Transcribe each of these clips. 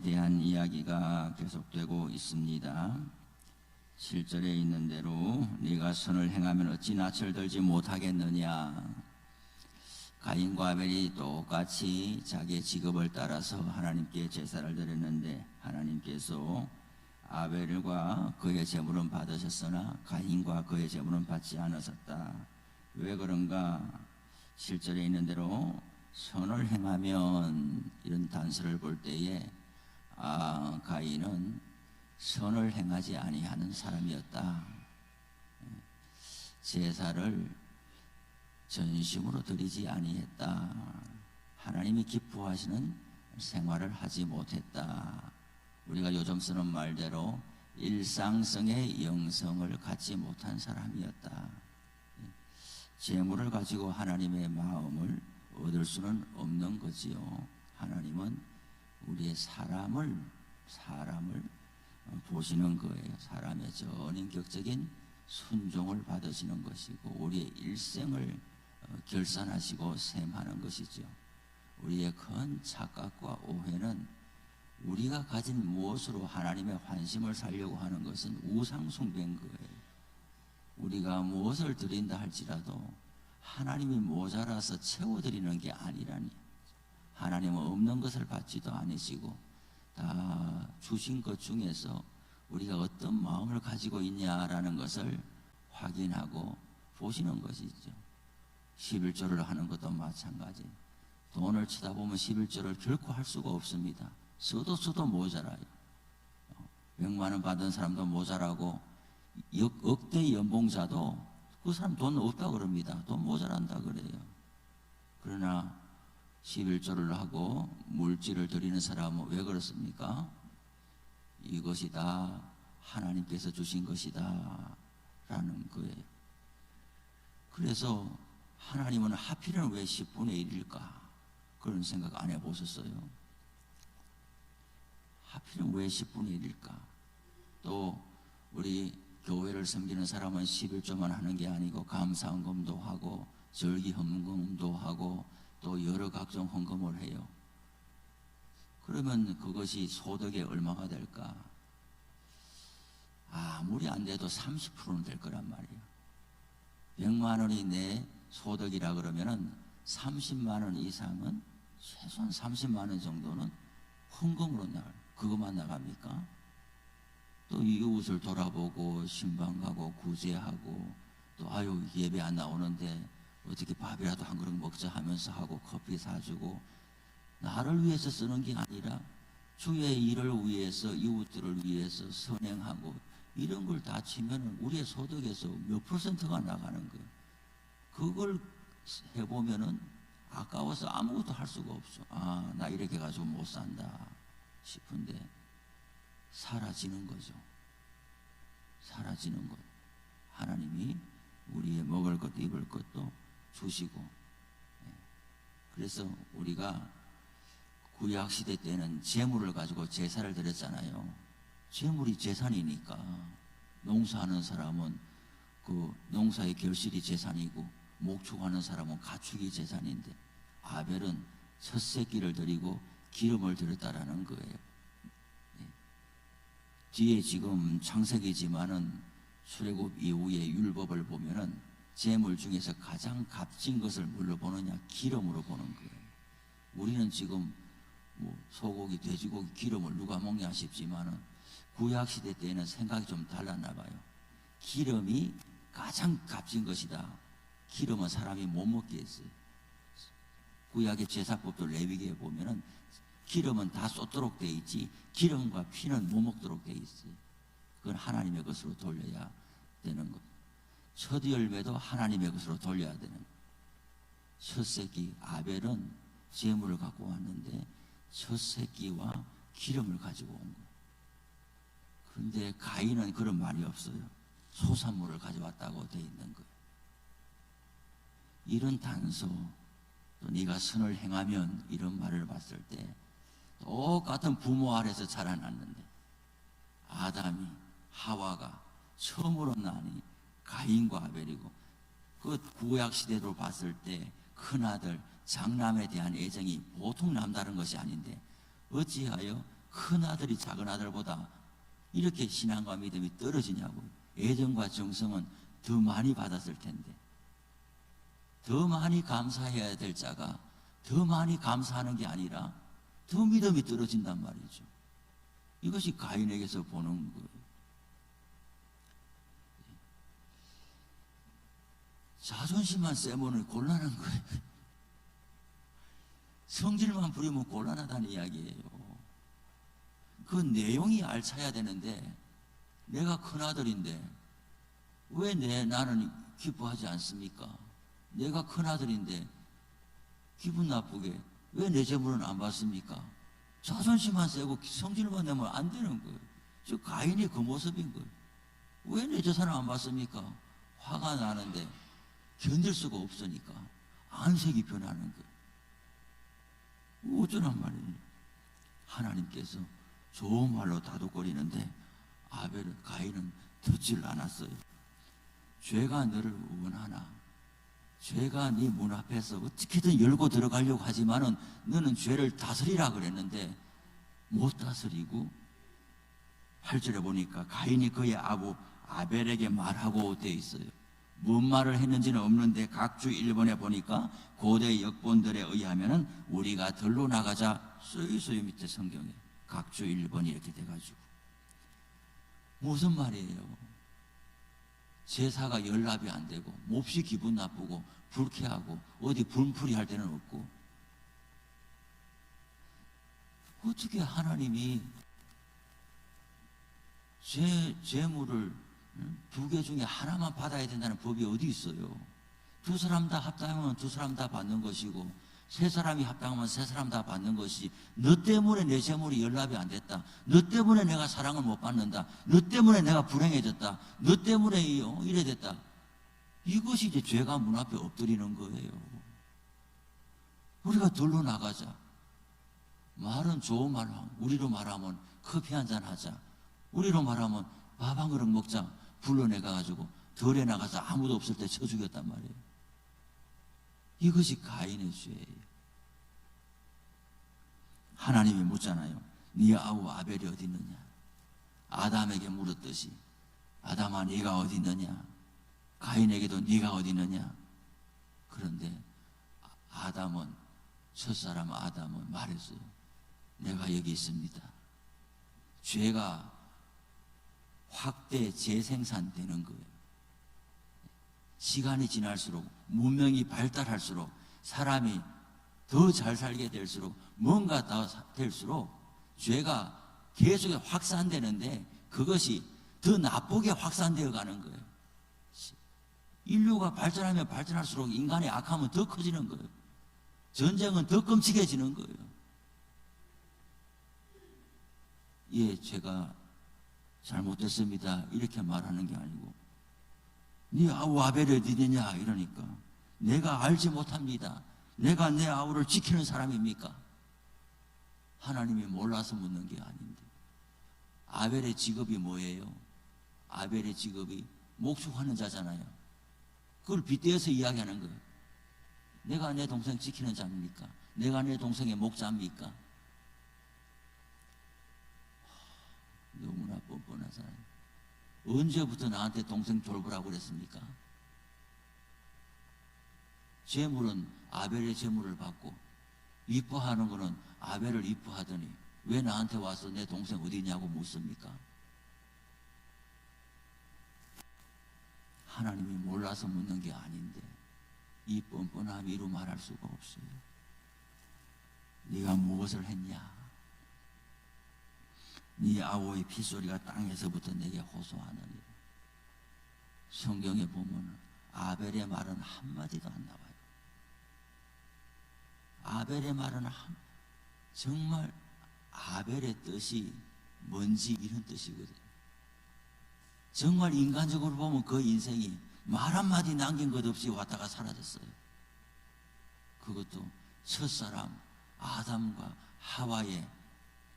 대한 이야기가 계속되고 있습니다. 7절에 있는 대로 네가 선을 행하면 어찌 낯을 들지 못하겠느냐 가인과 아벨이 똑같이 자기의 직업을 따라서 하나님께 제사를 드렸는데 하나님께서 아벨과 그의 제물은 받으셨으나 가인과 그의 제물은 받지 않으셨다. 왜 그런가? 7절에 있는 대로 선을 행하면 이런 단서를 볼 때에 아 가인은 선을 행하지 아니하는 사람이었다. 제사를 전심으로 드리지 아니했다. 하나님이 기뻐하시는 생활을 하지 못했다. 우리가 요즘 쓰는 말대로 일상성의 영성을 갖지 못한 사람이었다. 재물을 가지고 하나님의 마음을 얻을 수는 없는 거지요. 하나님은 우리의 사람을 사람을 보시는 거예요. 사람의 전인격적인 순종을 받으시는 것이고 우리의 일생을 결산하시고 셈하는 것이죠. 우리의 큰 착각과 오해는 우리가 가진 무엇으로 하나님의 환심을 살려고 하는 것은 우상숭배인 거예요. 우리가 무엇을 드린다 할지라도 하나님이 모자라서 채워드리는 게 아니라니. 하나님은 없는 것을 받지도 않으시고 다 주신 것 중에서 우리가 어떤 마음을 가지고 있냐라는 것을 확인하고 보시는 것이죠. 11조를 하는 것도 마찬가지. 돈을 쳐다보면 11조를 결코 할 수가 없습니다. 써도 써도 모자라요. 100만 원 받은 사람도 모자라고 역, 억대 연봉자도 그 사람 돈 없다 그럽니다. 돈 모자란다 그래요. 그러나 11조를 하고 물질을 드리는 사람은 왜 그렇습니까? 이것이 다 하나님께서 주신 것이다 라는 거예요. 그래서 하나님은 하필은 왜 10분의 1일까? 그런 생각 안 해보셨어요? 하필은 왜 10분의 1일까? 또 우리 교회를 섬기는 사람은 11조만 하는 게 아니고 감사헌금도 하고 절기헌금도 하고 또 여러 각종 헌금을 해요. 그러면 그것이 소득에 얼마가 될까? 아무리 안 돼도 30%는 될 거란 말이에요. 100만 원이 내 소득이라 그러면은 30만 원 이상은 최소한 30만 원 정도는 헌금으로 나가요. 그것만 나갑니까? 또 이웃을 돌아보고 신방 가고 구제하고 또 아유 예배 안 나오는데 어떻게 밥이라도 한 그릇 먹자 하면서 하고 커피 사주고 나를 위해서 쓰는 게 아니라 주의 일을 위해서 이웃들을 위해서 선행하고 이런 걸 다 치면 우리의 소득에서 몇 퍼센트가 나가는 거예요. 그걸 해보면은 아까워서 아무것도 할 수가 없어. 아, 나 이렇게 가지고 못 산다 싶은데 사라지는 거죠. 사라지는 것. 하나님이 우리의 먹을 것도 입을 것도 주시고. 예. 그래서 우리가 구약 시대 때는 재물을 가지고 제사를 드렸잖아요. 재물이 재산이니까 농사하는 사람은 그 농사의 결실이 재산이고 목축하는 사람은 가축이 재산인데 아벨은 첫 새끼를 드리고 기름을 드렸다라는 거예요. 예. 뒤에 지금 창세기지만은 출애굽 이후의 율법을 보면은 재물 중에서 가장 값진 것을 뭘로 보느냐? 기름으로 보는 거예요. 우리는 지금 뭐 소고기, 돼지고기, 기름을 누가 먹냐 싶지만은 구약 시대 때는 생각이 좀 달랐나 봐요. 기름이 가장 값진 것이다. 기름은 사람이 못 먹게 했어요. 구약의 제사법도 레위기에 보면은 기름은 다 쏟도록 돼 있지 기름과 피는 못 먹도록 돼 있어요. 그건 하나님의 것으로 돌려야 되는 것. 첫 열매도 하나님의 것으로 돌려야 되는 것. 첫 새끼 아벨은 재물을 갖고 왔는데 첫 새끼와 기름을 가지고 온 거예요. 그런데 가인은 그런 말이 없어요. 소산물을 가져왔다고 돼 있는 거예요. 이런 단서, 또 네가 선을 행하면 이런 말을 봤을 때 똑같은 부모 아래서 자라났는데 아담이 하와가 처음으로 나니 가인과 아벨이고 그 구약 시대로 봤을 때 큰아들 장남에 대한 애정이 보통 남다른 것이 아닌데 어찌하여 큰 아들이 작은 아들보다 이렇게 신앙과 믿음이 떨어지냐고 애정과 정성은 더 많이 받았을 텐데 더 많이 감사해야 될 자가 더 많이 감사하는 게 아니라 더 믿음이 떨어진단 말이죠. 이것이 가인에게서 보는 거예요. 자존심만 세면 곤란한 거예요. 성질만 부리면 곤란하다는 이야기예요. 그 내용이 알차야 되는데 내가 큰 아들인데 왜 내 나는 기뻐하지 않습니까? 내가 큰 아들인데 기분 나쁘게 왜 내 재물은 안 받습니까? 자존심만 세고 성질만 내면 안 되는 거예요. 저 가인이 그 모습인 거예요. 왜 내 재산을 안 받습니까? 화가 나는데 견딜 수가 없으니까 안색이 변하는 거예요. 어쩌란 말이에요. 하나님께서 좋은 말로 다독거리는데 아벨 가인은 듣질 않았어요. 죄가 너를 원하나 죄가 네 문 앞에서 어떻게든 열고 들어가려고 하지만은 너는 죄를 다스리라 그랬는데 못 다스리고 8절에 보니까 가인이 그의 아부 아벨에게 말하고 돼 있어요. 뭔 말을 했는지는 없는데 각주 1번에 보니까 고대 역본들에 의하면은 우리가 들로 나가자 써 있어요 밑에 성경에 각주 1번이 이렇게 돼가지고 무슨 말이에요? 제사가 연락이 안 되고 몹시 기분 나쁘고 불쾌하고 어디 분풀이 할 때는 없고 어떻게 하나님이 제 재물을 두 개 중에 하나만 받아야 된다는 법이 어디 있어요? 두 사람 다 합당하면 두 사람 다 받는 것이고 세 사람이 합당하면 세 사람 다 받는 것이 너 때문에 내 재물이 연락이 안 됐다. 너 때문에 내가 사랑을 못 받는다. 너 때문에 내가 불행해졌다. 너 때문에 이- 어, 이래 됐다. 이것이 이제 죄가 문 앞에 엎드리는 거예요. 우리가 들로 나가자. 말은 좋은 말, 우리로 말하면 커피 한 잔 하자. 우리로 말하면 밥 한 그릇 먹자. 불러내가 가지고 덜에 나가서 아무도 없을 때 쳐 죽였단 말이에요. 이것이 가인의 죄예요. 하나님이 묻잖아요. 네 아우 아벨이 어디 있느냐? 아담에게 물었듯이 아담아 네가 어디 있느냐? 가인에게도 네가 어디 있느냐? 그런데 아- 아담은 첫사람 아담은 말했어요. 내가 여기 있습니다. 죄가 확대 재생산되는 거예요. 시간이 지날수록 문명이 발달할수록 사람이 더 잘 살게 될수록 뭔가 더 사- 될수록 죄가 계속 확산되는데 그것이 더 나쁘게 확산되어 가는 거예요. 인류가 발전하면 발전할수록 인간의 악함은 더 커지는 거예요. 전쟁은 더 끔찍해지는 거예요. 예, 제가 잘못됐습니다. 이렇게 말하는 게 아니고 네 아우 아벨이 어디냐 이러니까 내가 알지 못합니다. 내가 내 아우를 지키는 사람입니까? 하나님이 몰라서 묻는 게 아닌데 아벨의 직업이 뭐예요? 아벨의 직업이 목축하는 자잖아요. 그걸 빗대어서 이야기하는 거예요. 내가 내 동생 지키는 자입니까? 내가 내 동생의 목자입니까? 너무나 뻔뻔한 사람. 언제부터 나한테 동생 돌보라고 그랬습니까? 재물은 아벨의 재물을 받고 이뻐하는 거는 아벨을 이뻐하더니 왜 나한테 와서 내 동생 어디 있냐고 묻습니까? 하나님이 몰라서 묻는 게 아닌데 이 뻔뻔함 이루 말할 수가 없어요. 네가 무엇을 했냐? 네 아우의 핏소리가 땅에서부터 내게 호소하느니라. 성경에 보면 아벨의 말은 한마디도 안 나와요. 아벨의 말은 한, 정말 아벨의 뜻이 뭔지 이런 뜻이거든요. 정말 인간적으로 보면 그 인생이 말 한마디 남긴 것 없이 왔다가 사라졌어요. 그것도 첫사람 아담과 하와의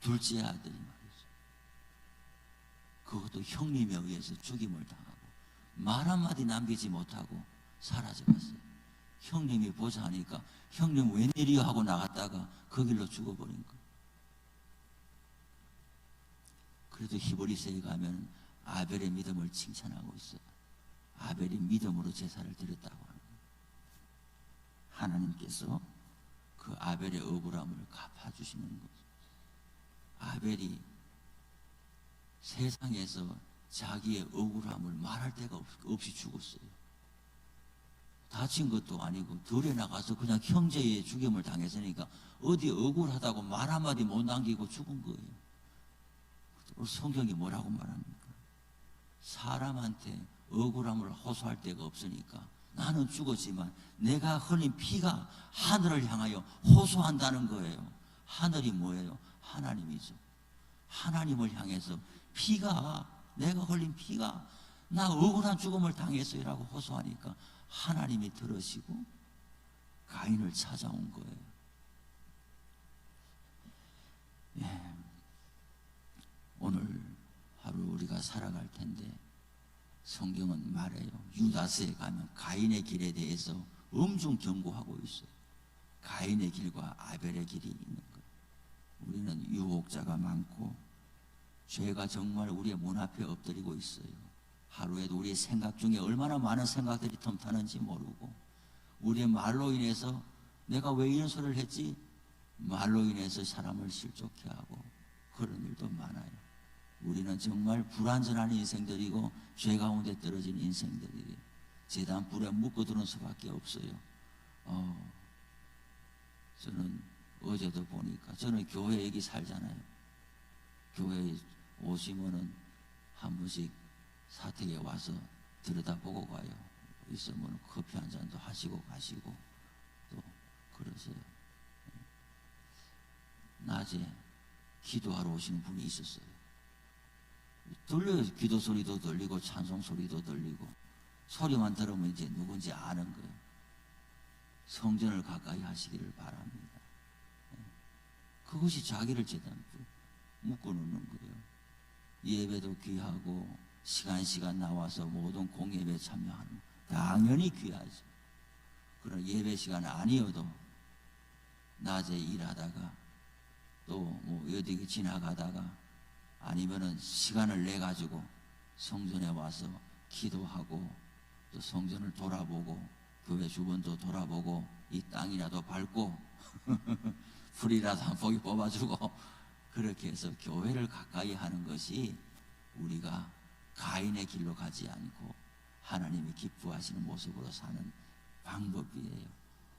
둘째 아들이 말이죠. 그것도 형님에 의해서 죽임을 당하고 말 한마디 남기지 못하고 사라져갔어요. 형님이 보자 하니까 형님 웬일이요 하고 나갔다가 그 길로 죽어버린 거. 그래도 히브리서에 가면 아벨의 믿음을 칭찬하고 있어요. 아벨이 믿음으로 제사를 드렸다고 하는 거예요. 하나님께서 그 아벨의 억울함을 갚아주시는 거죠. 아벨이 세상에서 자기의 억울함을 말할 데가 없, 없이 죽었어요. 다친 것도 아니고 들에 나가서 그냥 형제의 죽임을 당했으니까 어디 억울하다고 말 한마디 못 남기고 죽은 거예요. 또 성경이 뭐라고 말합니까? 사람한테 억울함을 호소할 데가 없으니까 나는 죽었지만 내가 흘린 피가 하늘을 향하여 호소한다는 거예요. 하늘이 뭐예요? 하나님이죠. 하나님을 향해서 피가 내가 흘린 피가 나 억울한 죽음을 당했어요라고 호소하니까 하나님이 들으시고 가인을 찾아온 거예요. 예. 오늘 하루 우리가 살아갈 텐데 성경은 말해요. 유다스에 가면 가인의 길에 대해서 엄청 경고하고 있어요. 가인의 길과 아벨의 길이 있는 거예요. 우리는 유혹자가 많고 죄가 정말 우리의 문 앞에 엎드리고 있어요. 하루에도 우리의 생각 중에 얼마나 많은 생각들이 틈타는지 모르고 우리의 말로 인해서 내가 왜 이런 소리를 했지? 말로 인해서 사람을 실족해 하고 그런 일도 많아요. 우리는 정말 불완전한 인생들이고 죄 가운데 떨어진 인생들이에요. 재단 불에 묶어두는 수밖에 없어요. 어, 저는 어제도 보니까 저는 교회 얘기 살잖아요. 교회에 오시면은 한 번씩 사택에 와서 들여다보고 가요. 있으면 커피 한 잔도 하시고 가시고 또 그러세요. 낮에 기도하러 오시는 분이 있었어요. 들려요. 기도 소리도 들리고 찬송 소리도 들리고 소리만 들으면 이제 누군지 아는 거예요. 성전을 가까이 하시기를 바랍니다. 예. 그것이 자기를 제대로 묶어놓는 거예요. 예배도 귀하고 시간 시간 나와서 모든 공예배 참여하는 거 당연히 귀하죠. 그런 예배 시간 아니어도 낮에 일하다가 또뭐 어디 지나가다가 아니면은 시간을 내 가지고 성전에 와서 기도하고 또 성전을 돌아보고 교회 주변도 돌아보고 이 땅이라도 밟고 풀이라도 한 포기 뽑아주고 그렇게 해서 교회를 가까이 하는 것이 우리가 가인의 길로 가지 않고 하나님이 기뻐하시는 모습으로 사는 방법이에요.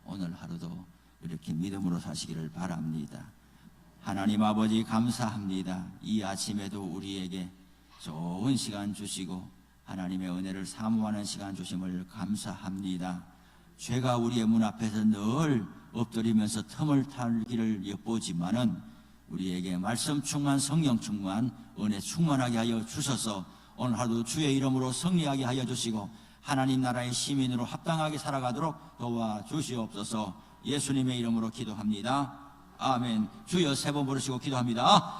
오늘 하루도 이렇게 믿음으로 사시기를 바랍니다. 하나님 아버지 감사합니다. 이 아침에도 우리에게 좋은 시간 주시고 하나님의 은혜를 사모하는 시간 주심을 감사합니다. 죄가 우리의 문 앞에서 늘 엎드리면서 틈을 탈기를 엿보지만은 우리에게 말씀 충만 성령 충만 은혜 충만하게 하여 주셔서 오늘 하루도 주의 이름으로 승리하게 하여 주시고 하나님 나라의 시민으로 합당하게 살아가도록 도와 주시옵소서 예수님의 이름으로 기도합니다. 아멘. 주여 세 번 부르시고 기도합니다.